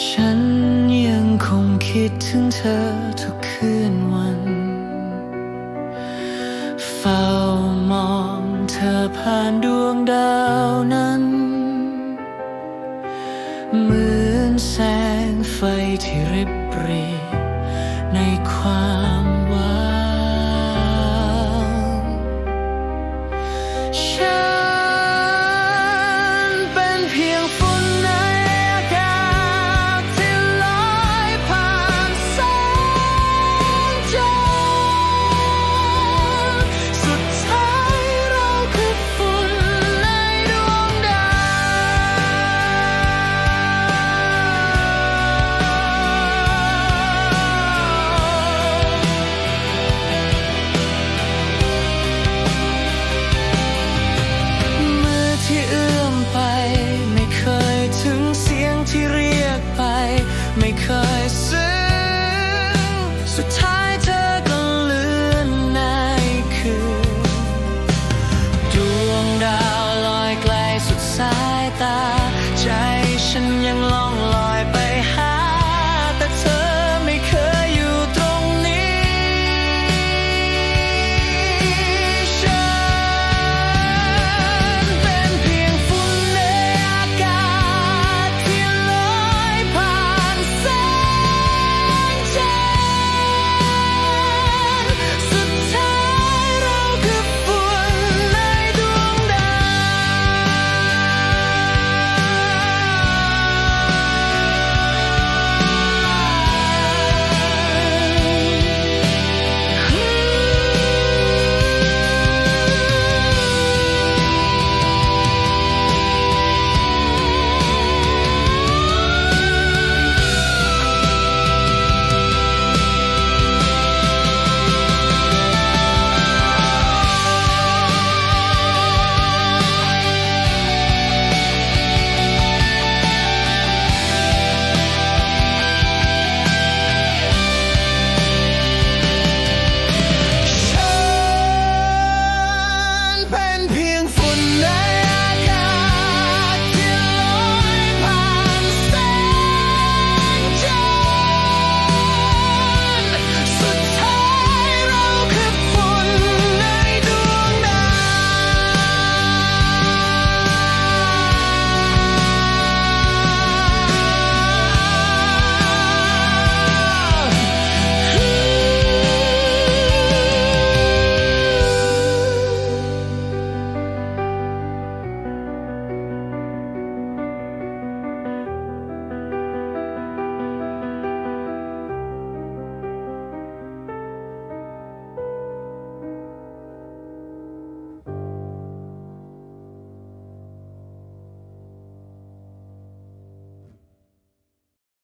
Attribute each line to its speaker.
Speaker 1: ฉันยังคงคิดถึงเธอทุกคืนวัน เฝ้ามองเธอผ่านดวงดาวนั้นเหมือนแสงไฟที่ริบรีในความ